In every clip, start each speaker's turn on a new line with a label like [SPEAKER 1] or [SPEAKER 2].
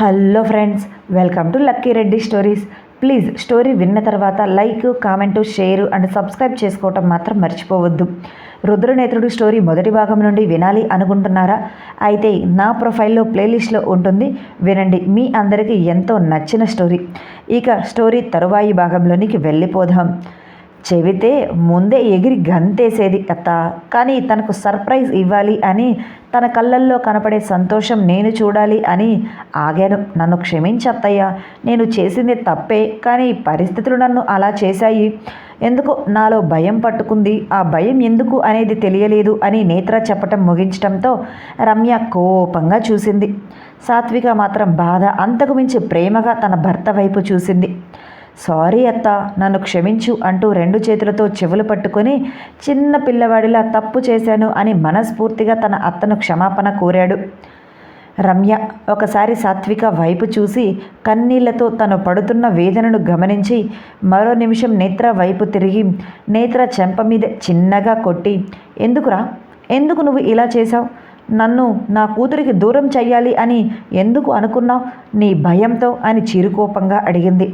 [SPEAKER 1] Hello friends welcome to Lucky Reddy stories. Please story విన్న తర్వాత like comment share and subscribe చేసుకోవటం మాత్రం మర్చిపోవద్దు. రుద్రనేత్రుడు స్టోరీ మొదటి భాగం నుండి వినాలి అనుకుంటున్నారా? అయితే నా ప్రొఫైల్లో ప్లేలిస్ట్లో ఉంటుంది. వినండి మీ అందరికీ ఎంతో నచ్చిన స్టోరీ. ఇక స్టోరీ తరువాయి భాగంలోనికి వెళ్ళిపోదాం. చెబితే ముందే ఎగిరి గంతేసేది అత్త. కానీ తనకు సర్ప్రైజ్ ఇవ్వాలి అని తన కళ్ళల్లో కనపడే సంతోషం నేను చూడాలి అని ఆగాను. నన్ను క్షమించత్తయ్య నేను చేసింది తప్పే కానీ పరిస్థితులు నన్ను అలా చేశాయి. ఎందుకు నాలో భయం పట్టుకుంది. ఆ భయం ఎందుకు అనేది తెలియలేదు అని నేత్ర చెప్పటం ముగించటంతో రమ్య కోపంగా చూసింది. సాత్విక మాత్రం బాధ అంతకు మించి ప్రేమగా తన భర్త వైపు చూసింది. సారీ అత్త నన్ను క్షమించు అంటూ రెండు చేతులతో చెవులు పట్టుకొని చిన్న పిల్లవాడిలా తప్పు చేశాను అని మనస్ఫూర్తిగా తన అత్తను క్షమాపణ కోరాడు. రమ్య ఒకసారి సాత్విక వైపు చూసి కన్నీళ్ళతో తను పడుతున్న వేదనను గమనించి మరో నిమిషం నేత్ర వైపు తిరిగి నేత్ర చెంప మీద చిన్నగా కొట్టి ఎందుకురా? ఎందుకు నువ్వు ఇలా చేశావు? నన్ను నా కూతురికి దూరం చెయ్యాలి అని ఎందుకు అనుకున్నావు? నీ భయంతో అని చిరుకోపంగా అడిగింది.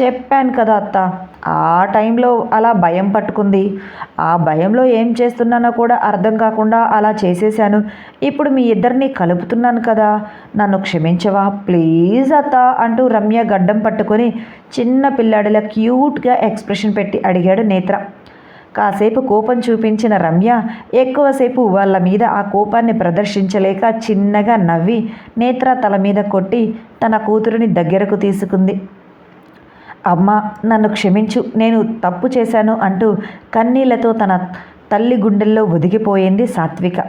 [SPEAKER 1] చెప్పాను కదా అత్త. ఆ టైంలో అలా భయం పట్టుకుంది. ఆ భయంలో ఏం చేస్తున్నానో కూడా అర్థం కాకుండా అలా చేసేసాను ఇప్పుడు మీ ఇద్దరిని కలుపుతున్నాను కదా. నన్ను క్షమించవా? ప్లీజ్ అత్త అంటూ రమ్య గడ్డం పట్టుకొని చిన్న పిల్లాడిలా క్యూట్గా ఎక్స్ప్రెషన్ పెట్టి అడిగాడు నేత్ర. కాసేపు కోపం చూపించిన రమ్య ఎక్కువసేపు వాళ్ళ మీద ఆ కోపాన్ని ప్రదర్శించలేక చిన్నగా నవ్వి నేత్ర తల మీద కొట్టి తన కూతురిని దగ్గరకు తీసుకుంది. అమ్మ నన్ను క్షమించు నేను తప్పు చేశాను అంటూ కన్నీళ్ళతో తన తల్లి గుండెల్లో ఒదిగిపోయింది సాత్విక.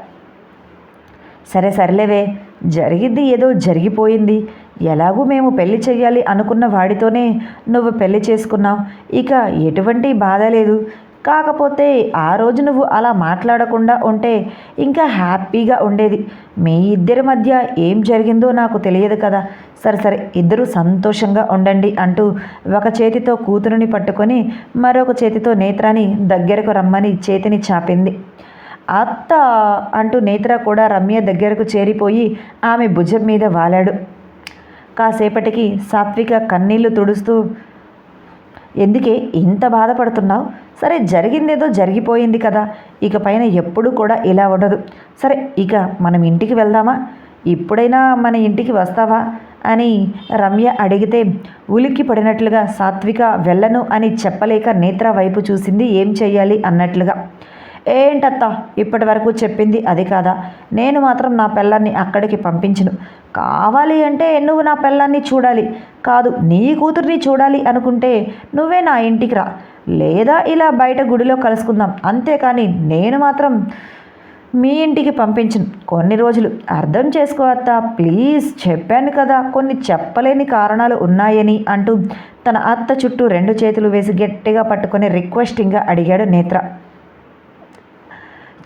[SPEAKER 1] సరే సర్లేవే జరిగింది ఏదో జరిగిపోయింది. ఎలాగూ మేము పెళ్ళి చేయాలి అనుకున్న వాడితోనే నువ్వు పెళ్ళి చేసుకున్నావు. ఇక ఎటువంటి బాధ లేదు. కాకపోతే ఆ రోజు నువ్వు అలా మాట్లాడకుండా ఉంటే ఇంకా హ్యాపీగా ఉండేది. మీ ఇద్దరి మధ్య ఏం జరిగిందో నాకు తెలియదు కదా. సరే సరే ఇద్దరూ సంతోషంగా ఉండండి అంటూ ఒక చేతితో కూతురుని పట్టుకొని మరొక చేతితో నేత్రాని దగ్గరకు రమ్మని చేతిని చాపింది. అత్త అంటూ నేత్ర కూడా రమ్య దగ్గరకు చేరిపోయి ఆమె భుజం మీద వాలాడు. కాసేపటికి సాత్విక కన్నీళ్ళు తుడుస్తూ ఎందుకే ఇంత బాధపడుతున్నావు? సరే జరిగిందేదో జరిగిపోయింది కదా. ఇక పైన ఎప్పుడు కూడా ఇలా ఉండదు. సరే ఇక మనం ఇంటికి వెళ్దామా? ఇప్పుడైనా మన ఇంటికి వస్తావా? అని రమ్య అడిగితే ఉలిక్కి పడినట్లుగా సాత్విక వెళ్ళను అని చెప్పలేక నేత్ర వైపు చూసింది ఏం చేయాలి అన్నట్లుగా. ఏంటత్తా? ఇప్పటి వరకు చెప్పింది అది కాదా? నేను మాత్రం నా పిల్లల్ని అక్కడికి పంపించను. కావాలి అంటే నువ్వు నా పిల్లల్ని చూడాలి. కాదు నీ కూతుర్ని చూడాలి అనుకుంటే నువ్వే నా ఇంటికి రా. లేదా ఇలా బయట గుడిలో కలుసుకుందాం. అంతేకాని నేను మాత్రం మీ ఇంటికి పంపించను. కొన్ని రోజులు. అర్థం చేసుకో అత్త. ప్లీజ్ చెప్పాను కదా. కొన్ని చెప్పలేని కారణాలు ఉన్నాయని అంటూ తన అత్త చుట్టూ రెండు చేతులు వేసి గట్టిగా పట్టుకొని రిక్వెస్టింగ్గా అడిగాడు నేత్ర.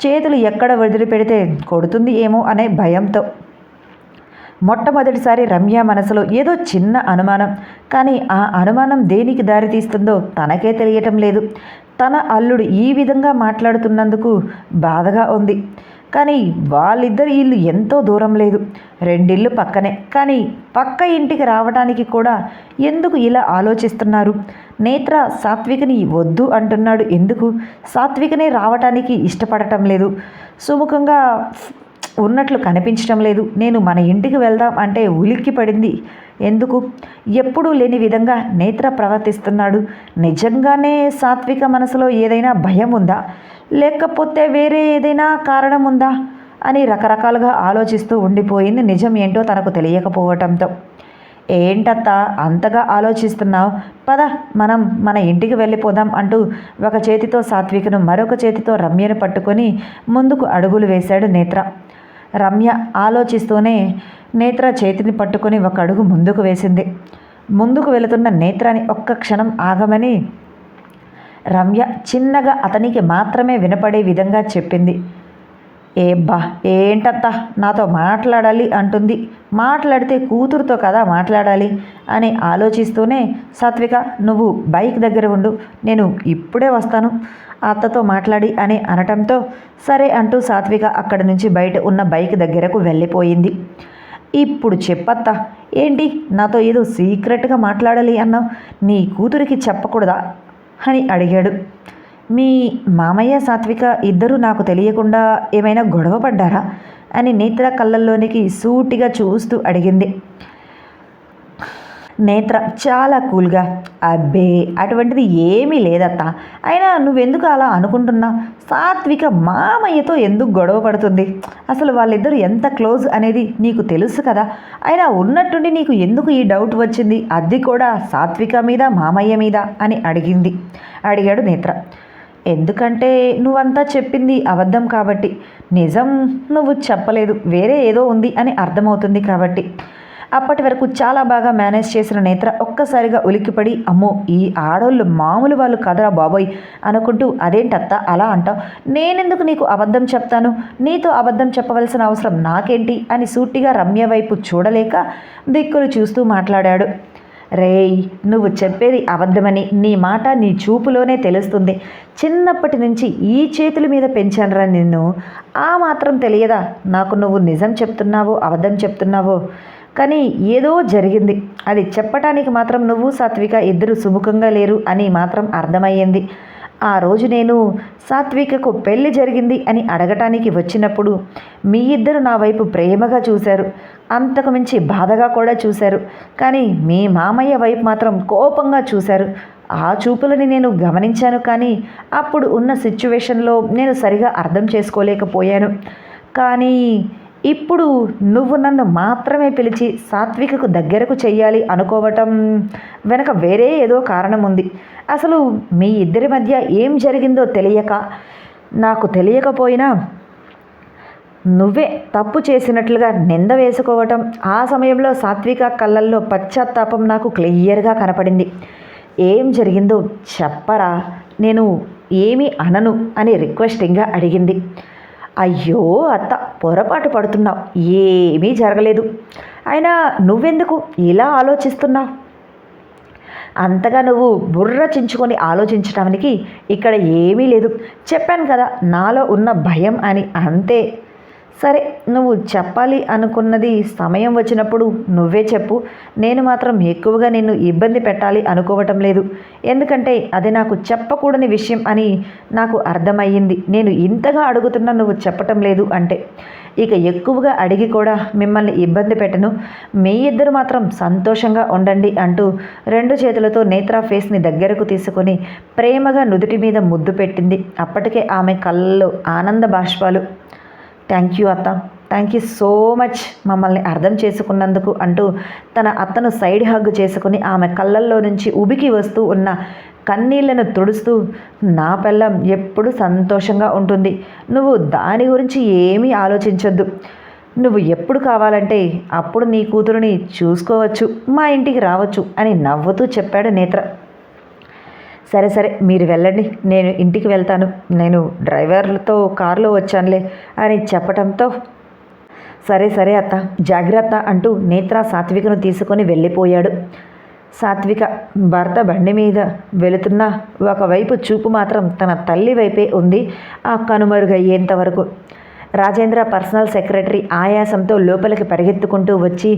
[SPEAKER 1] చేతులు ఎక్కడ వదిలిపెడితే కొడుతుంది ఏమో అనే భయంతో. మొట్టమొదటిసారి రమ్య మనసులో ఏదో చిన్న అనుమానం. కానీ ఆ అనుమానం దేనికి దారితీస్తుందో తనకే తెలియటం లేదు. తన అల్లుడు ఈ విధంగా మాట్లాడుతున్నందుకు బాధగా ఉంది. కానీ వాళ్ళిద్దరి ఇల్లు ఎంతో దూరం లేదు. రెండిల్లు పక్కనే. కానీ పక్క ఇంటికి రావడానికి కూడా ఎందుకు ఇలా ఆలోచిస్తున్నారు? నేత్ర సాత్వికని వద్దు అంటున్నాడు. ఎందుకు? సాత్వికనే రావటానికి ఇష్టపడటం లేదు. సుముఖంగా ఉన్నట్లు కనిపించడం లేదు. నేను మన ఇంటికి వెళ్దాం అంటే ఉలిక్కి పడింది. ఎందుకు? ఎప్పుడూ లేని విధంగా నేత్ర ప్రవర్తిస్తున్నాడు. నిజంగానే సాత్విక మనసులో ఏదైనా భయం ఉందా? లేకపోతే వేరే ఏదైనా కారణం ఉందా అని రకరకాలుగా ఆలోచిస్తూ ఉండిపోయింది. నిజం ఏంటో తనకు తెలియకపోవటంతో. ఏంటత్తా అంతగా ఆలోచిస్తున్నావు? పద మనం మన ఇంటికి వెళ్ళిపోదాం అంటూ ఒక చేతితో సాత్వికను మరొక చేతితో రమ్యను పట్టుకొని ముందుకు అడుగులు వేశాడు నేత్ర. రమ్య ఆలోచిస్తూనే నేత్ర చేతిని పట్టుకొని ఒక అడుగు ముందుకు వేసింది. ముందుకు వెళుతున్న నేత్రాన్ని ఒక్క క్షణం ఆగమని రమ్య చిన్నగా అతనికి మాత్రమే వినపడే విధంగా చెప్పింది. ఏ బా ఏంటత్తా? నాతో మాట్లాడాలి అంటుంది. మాట్లాడితే కూతురుతో కదా మాట్లాడాలి అని ఆలోచిస్తూనే సాత్విక నువ్వు బైక్ దగ్గర ఉండు నేను ఇప్పుడే వస్తాను. అత్తతో మాట్లాడి అని అనటంతో సరే అంటూ సాత్విక అక్కడి నుంచి బయట ఉన్న బైక్ దగ్గరకు వెళ్ళిపోయింది. ఇప్పుడు చెప్పత్తా ఏంటి? నాతో ఏదో సీక్రెట్గా మాట్లాడాలి అన్నావు. నీ కూతురికి చెప్పకూడదా? అని అడిగాడు. మీ మామయ్య సాత్విక ఇద్దరు నాకు తెలియకుండా ఏమైనా గొడవ పడ్డారా? అని నేత్ర కళ్ళల్లోనికి సూటిగా చూస్తూ అడిగింది. నేత్ర చాలా కూల్గా. అబ్బే అటువంటిది ఏమీ లేదత్త. అయినా నువ్వెందుకు అలా అనుకుంటున్నా? సాత్విక మామయ్యతో ఎందుకు గొడవ పడుతుంది? అసలు వాళ్ళిద్దరూ ఎంత క్లోజ్ అనేది నీకు తెలుసు కదా? అయినా ఉన్నట్టుండి నీకు ఎందుకు ఈ డౌట్ వచ్చింది? అది కూడా సాత్విక మీద మామయ్య మీద అని అడిగింది. అడిగాడు నేత్ర. ఎందుకంటే నువ్వంతా చెప్పింది అబద్ధం కాబట్టి. నిజం నువ్వు చెప్పలేదు. వేరే ఏదో ఉంది అని అర్థమవుతుంది కాబట్టి. అప్పటి వరకు చాలా బాగా మేనేజ్ చేసిన నేత్ర ఒక్కసారిగా ఉలిక్కిపడి అమ్మో ఈ ఆడోళ్ళు మామూలు వాళ్ళు కదరా బాబోయ్ అనుకుంటూ అదేంటత్త అలా అంటావు? నేనెందుకు నీకు అబద్ధం చెప్తాను? నీతో అబద్ధం చెప్పవలసిన అవసరం నాకేంటి? అని సూటిగా రమ్య వైపు చూడలేక దిక్కులు చూస్తూ మాట్లాడాడు. రేయ్ నువ్వు చెప్పేది అబద్ధమని నీ మాట నీ చూపులోనే తెలుస్తుంది. చిన్నప్పటి నుంచి ఈ చేతుల మీద పెంచానురా నిన్ను. ఆ మాత్రం తెలియదా? నాకు నువ్వు నిజం చెప్తున్నావో అబద్ధం చెప్తున్నావో? కానీ ఏదో జరిగింది. అది చెప్పటానికి మాత్రం నువ్వు సాత్విక ఇద్దరు సుముఖంగా లేరు అని మాత్రం అర్థమయ్యింది. ఆ రోజు నేను సాత్వికకు పెళ్ళి జరిగింది అని అడగటానికి వచ్చినప్పుడు మీ ఇద్దరు నా వైపు ప్రేమగా చూశారు. అంతకు మించి బాధగా కూడా చూశారు. కానీ మీ మామయ్య వైపు మాత్రం కోపంగా చూశారు. ఆ చూపులని నేను గమనించాను కానీ అప్పుడు ఉన్న సిచ్యువేషన్లో నేను సరిగా అర్థం చేసుకోలేకపోయాను. కానీ ఇప్పుడు నువ్వు నన్ను మాత్రమే పిలిచి సాత్వికకు దగ్గరకు చెయ్యాలి అనుకోవటం వెనక వేరే ఏదో కారణం ఉంది. అసలు మీ ఇద్దరి మధ్య ఏం జరిగిందో తెలియక నాకు తెలియకపోయినా నువ్వే తప్పు చేసినట్లుగా నింద వేసుకోవటం ఆ సమయంలో సాత్విక కళ్ళల్లో పశ్చాత్తాపం నాకు క్లియర్గా కనపడింది. ఏం జరిగిందో చెప్పరా నేను ఏమీ అనను అని రిక్వెస్టింగ్గా అడిగింది. అయ్యో అత్త పొరపాటు పడుతున్నావు. ఏమీ జరగలేదు. అయినా నువ్వెందుకు ఇలా ఆలోచిస్తున్నావు? అంతగా నువ్వు బుర్ర చించుకొని ఆలోచించడానికి ఇక్కడ ఏమీ లేదు. చెప్పాను కదా నాలో ఉన్న భయం అని. అంతే. సరే నువ్వు చెప్పాలి అనుకున్నది సమయం వచ్చినప్పుడు నువ్వే చెప్పు. నేను మాత్రం ఎక్కువగా నిన్ను ఇబ్బంది పెట్టాలి అనుకోవటం లేదు. ఎందుకంటే అది నాకు చెప్పకూడని విషయం అని నాకు అర్థమయ్యింది. నేను ఇంతగా అడుగుతున్నా నువ్వు చెప్పటం లేదు అంటే. ఇక ఎక్కువగా అడిగి కూడా మిమ్మల్ని ఇబ్బంది పెట్టను. మీ ఇద్దరు మాత్రం సంతోషంగా ఉండండి అంటూ రెండు చేతులతో నేత్రా ఫేస్ని దగ్గరకు తీసుకొని ప్రేమగా నుదుటి మీద ముద్దు పెట్టింది. అప్పటికే ఆమె కళ్ళల్లో ఆనంద బాష్పాలు థ్యాంక్ యూ అత్త. థ్యాంక్ యూ సో మచ్ మమ్మల్ని అర్థం చేసుకున్నందుకు అంటూ తన అత్తను సైడ్ హగ్ చేసుకుని ఆమె కళ్ళల్లో నుంచి ఉబికి వస్తూ ఉన్న కన్నీళ్ళను తుడుస్తూ నా పిల్లం ఎప్పుడు సంతోషంగా ఉంటుంది. నువ్వు దాని గురించి ఏమీ ఆలోచించొద్దు. నువ్వు ఎప్పుడు కావాలంటే అప్పుడు నీ కూతురుని చూసుకోవచ్చు మా ఇంటికి రావచ్చు అని నవ్వుతూ చెప్పాడు నేత్ర. సరే సరే మీరు వెళ్ళండి. నేను ఇంటికి వెళ్తాను. నేను డ్రైవర్లతో కారులో వచ్చానులే అని చెప్పటంతో సరే సరే అత్త జాగ్రత్త అంటూ నేత్ర సాత్వికను తీసుకొని వెళ్ళిపోయాడు. సాత్విక భర్త బండి మీద వెళుతున్న ఒకవైపు చూపు మాత్రం తన తల్లి వైపే ఉంది. ఆ కనుమరుగయ్యేంత వరకు రాజేంద్ర పర్సనల్ సెక్రటరీ ఆయాసంతో లోపలికి పరిగెత్తుకుంటూ వచ్చి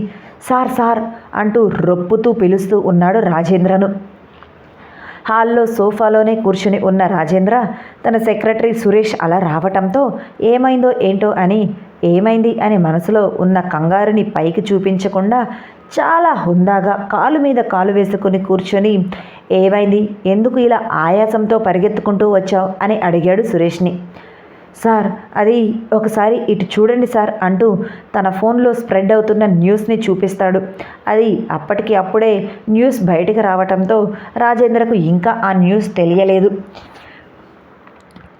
[SPEAKER 1] సార్ సార్ అంటూ రొప్పుతూ పిలుస్తూ ఉన్నాడు రాజేంద్రను. హాల్లో సోఫాలోనే కూర్చుని ఉన్న రాజేంద్ర తన సెక్రటరీ సురేష్ అలా రావటంతో ఏమైందో ఏంటో అని ఏమైంది అని మనసులో ఉన్న కంగారుని పైకి చూపించకుండా చాలా హుందాగా కాలు మీద కాలు వేసుకుని కూర్చొని ఏమైంది? ఎందుకు ఇలా ఆయాసంతో పరిగెత్తుకుంటూ వచ్చావు? అని అడిగాడు సురేష్ని. సార్ అది ఒకసారి ఇటు చూడండి సార్ అంటూ తన ఫోన్లో స్ప్రెడ్ అవుతున్న న్యూస్ని చూపిస్తాడు. అది అప్పటికి అప్పుడే న్యూస్ బయటకు రావటంతో రాజేంద్రకు ఇంకా ఆ న్యూస్ తెలియలేదు.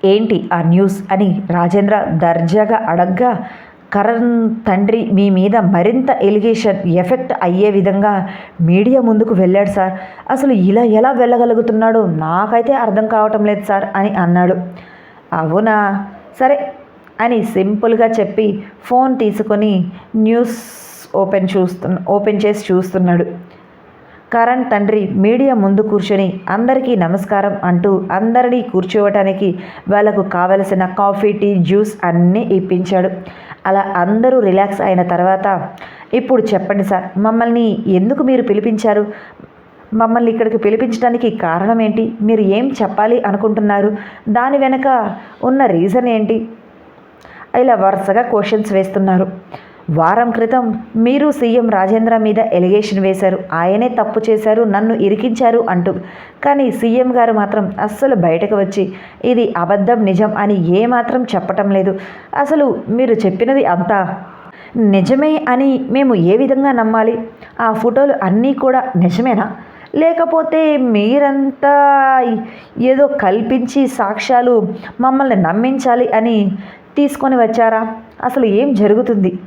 [SPEAKER 1] ఏంటి ఆ న్యూస్ అని రాజేంద్ర దర్జాగా అడగ్గా కరణ్ తండ్రి మీ మీద మరింత ఎలిగేషన్ ఎఫెక్ట్ అయ్యే విధంగా మీడియా ముందుకు వెళ్ళాడు సార్. అసలు ఇలా ఎలా వెళ్ళగలుగుతున్నాడో నాకైతే అర్థం కావటం లేదు సార్ అని అన్నాడు. అవునా? సరే అని సింపుల్గా చెప్పి ఫోన్ తీసుకొని న్యూస్ ఓపెన్ చూస్తున్న ఓపెన్ చేసి చూస్తున్నాడు. కరణ్ తండ్రి మీడియా ముందు కూర్చొని అందరికీ నమస్కారం అంటూ అందరినీ కూర్చోవటానికి వాళ్ళకు కావలసిన కాఫీ టీ జ్యూస్ అన్నీ ఇప్పించాడు. అలా అందరూ రిలాక్స్ అయిన తర్వాత ఇప్పుడు చెప్పండి సార్ మమ్మల్ని ఎందుకు మీరు పిలిపించారు? మమ్మల్ని ఇక్కడికి పిలిపించడానికి కారణం ఏంటి? మీరు ఏం చెప్పాలి అనుకుంటున్నారు? దాని వెనక ఉన్న రీజన్ ఏంటి? ఇలా వరుసగా క్వశ్చన్స్ వేస్తున్నారు. వారం క్రితం మీరు సీఎం రాజేంద్ర మీద ఎలిగేషన్ వేశారు. ఆయనే తప్పు చేశారు నన్ను ఇరికించారు అంటూ. కానీ సీఎం గారు మాత్రం అస్సలు బయటకు వచ్చి ఇది అబద్ధం నిజం అని ఏమాత్రం చెప్పటం లేదు. అసలు మీరు చెప్పినది అంతా నిజమే అని మేము ఏ విధంగా నమ్మాలి? ఆ ఫోటోలు అన్నీ కూడా నిజమేనా? లేకపోతే మీరంతా ఏదో కల్పించి సాక్ష్యాలు మమ్మల్ని నమ్మించాలి అని తీసుకొని వచ్చారా? అసలు ఏం జరుగుతుంది?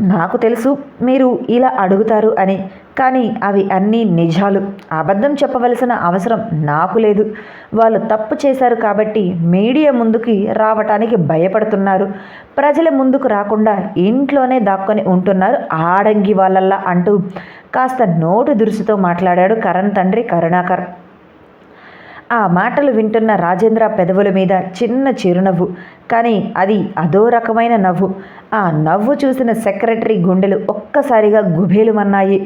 [SPEAKER 1] నాకు తెలుసు మీరు ఇలా అడుగుతారు అని. కానీ అవి అన్నీ నిజాలు. అబద్ధం చెప్పవలసిన అవసరం నాకు లేదు. వాళ్ళు తప్పు చేశారు కాబట్టి మీడియా ముందుకి రావటానికి భయపడుతున్నారు. ప్రజల ముందుకు రాకుండా ఇంట్లోనే దాక్కొని ఉంటున్నారు ఆడంగి వాళ్ళల్లా అంటూ కాస్త నోటు దురుసుతో మాట్లాడాడు కరణ్ తండ్రి కరుణాకర్. ఆ మాటలు వింటున్న రాజేంద్ర పెదవుల మీద చిన్న చిరునవ్వు. కానీ అది అదో రకమైన నవ్వు. ఆ నవ్వు చూసిన సెక్రటరీ గుండెలు ఒక్కసారిగా గుబేలుమన్నాయి.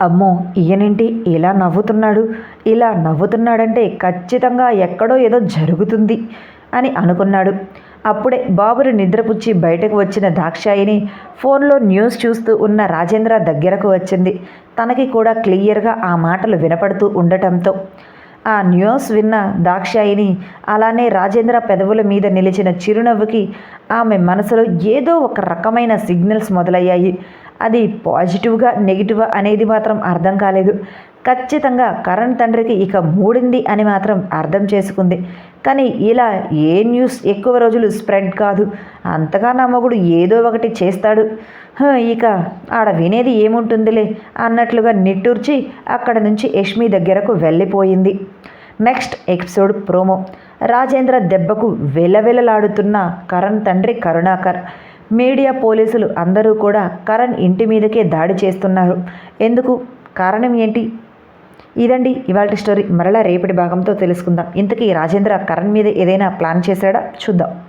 [SPEAKER 1] అమ్మో ఈయనేంటి? ఇలా నవ్వుతున్నాడు? ఇలా నవ్వుతున్నాడంటే ఖచ్చితంగా ఎక్కడో ఏదో జరుగుతుంది అని అనుకున్నాడు. అప్పుడే బాబుని నిద్రపుచ్చి బయటకు వచ్చిన దాక్షాయిని ఫోన్లో న్యూస్ చూస్తూ ఉన్న రాజేంద్ర దగ్గరకు వచ్చింది. తనకి కూడా క్లియర్గా ఆ మాటలు వినపడుతూ ఉండటంతో ఆ న్యూస్ విన్న దాక్షాయిని అలానే రాజేంద్ర పెదవుల మీద నిలిచిన చిరునవ్వుకి ఆమె మనసులో ఏదో ఒక రకమైన సిగ్నల్స్ మొదలయ్యాయి. అది పాజిటివ్గా నెగిటివ్ అనేది మాత్రం అర్థం కాలేదు. ఖచ్చితంగా కరణ్ తండ్రికి ఇక మూడింది అని మాత్రం అర్థం చేసుకుంది. కానీ ఇలా ఏ న్యూస్ ఎక్కువ రోజులు స్ప్రెడ్ కాదు. అంతగా నా మొగుడు ఏదో ఒకటి చేస్తాడు. ఇక ఆడ వినేది ఏముంటుందిలే అన్నట్లుగా నిట్టూర్చి అక్కడ నుంచి యష్మి దగ్గరకు వెళ్ళిపోయింది. Next episode promo. రాజేంద్ర దెబ్బకు వెలవెలలాడుతున్న కరణ్ తండ్రి కరుణాకర్. మీడియా పోలీసులు అందరూ కూడా కరణ్ ఇంటి మీదకే దాడి చేస్తున్నారు. ఎందుకు? కారణం ఏంటి? ఇదండి ఇవాళ స్టోరీ. మరలా రేపటి భాగంతో తెలుసుకుందాం. ఇంతకీ రాజేంద్ర కరణ్ మీద ఏదైనా ప్లాన్ చేశాడా? చూద్దాం.